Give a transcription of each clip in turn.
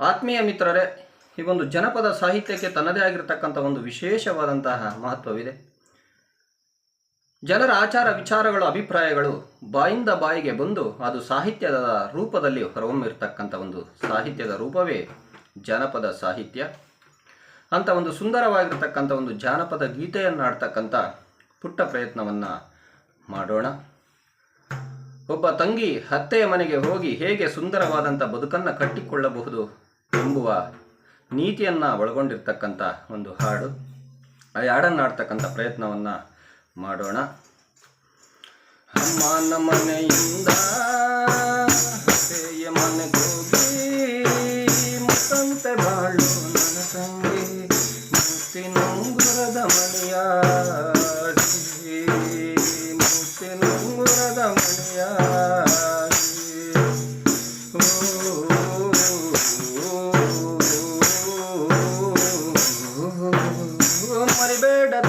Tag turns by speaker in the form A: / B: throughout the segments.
A: ಆತ್ಮೀಯ ಮಿತ್ರರೇ, ಈ ಒಂದು ಜನಪದ ಸಾಹಿತ್ಯಕ್ಕೆ ತನ್ನದೇ ಆಗಿರತಕ್ಕಂಥ ಒಂದು ವಿಶೇಷವಾದಂತಹ ಮಹತ್ವವಿದೆ. ಜನರ ಆಚಾರ ವಿಚಾರಗಳು ಅಭಿಪ್ರಾಯಗಳು ಬಾಯಿಂದ ಬಾಯಿಗೆ ಬಂದು ಅದು ಸಾಹಿತ್ಯದ ರೂಪದಲ್ಲಿ ಹೊರಹೊಮ್ಮಿರ್ತಕ್ಕಂಥ ಒಂದು ಸಾಹಿತ್ಯದ ರೂಪವೇ ಜಾನಪದ ಸಾಹಿತ್ಯ. ಅಂತ ಒಂದು ಸುಂದರವಾಗಿರ್ತಕ್ಕಂಥ ಒಂದು ಜಾನಪದ ಗೀತೆಯನ್ನು ಆಡ್ತಕ್ಕಂಥ ಪುಟ್ಟ ಪ್ರಯತ್ನವನ್ನು ಮಾಡೋಣ. ಒಬ್ಬ ತಂಗಿ ಅತ್ತೆಯ ಮನೆಗೆ ಹೋಗಿ ಹೇಗೆ ಸುಂದರವಾದಂಥ ಬದುಕನ್ನು ಕಟ್ಟಿಕೊಳ್ಳಬಹುದು ಎಂಬುವ ನೀತಿಯನ್ನು ಒಳಗೊಂಡಿರ್ತಕ್ಕಂಥ ಒಂದು ಹಾಡು. ಆ ಹಾಡನ್ನು ಆಡ್ತಕ್ಕಂಥ ಪ್ರಯತ್ನವನ್ನು ಮಾಡೋಣ. ಅಮ್ಮನ ಮನೆಯಿಂದ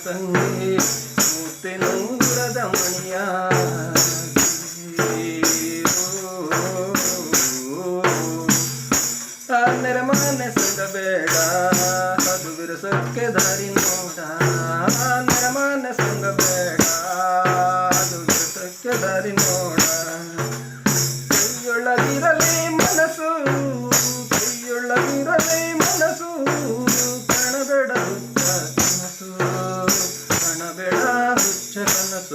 A: ನನ್ನ ತಂಗಿ ಮುತ್ತಿನೂರದ ಮಣಿಯ ನೆರಮನೆ ಸಂಗಬೇಡ ಅದು ಬಿರುಸಕ್ಕೆ ದಾರಿ ನೋಡ ನೆರಮನೆ ಸಂಗಬೇಡ ಅದು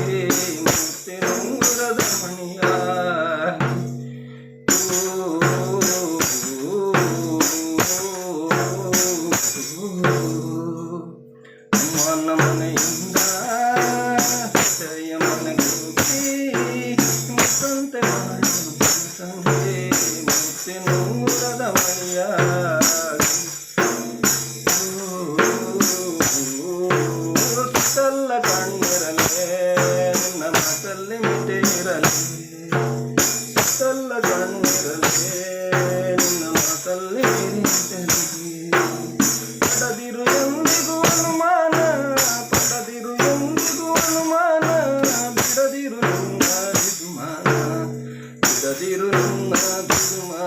A: ತಂಗಿ திருநாதிருமா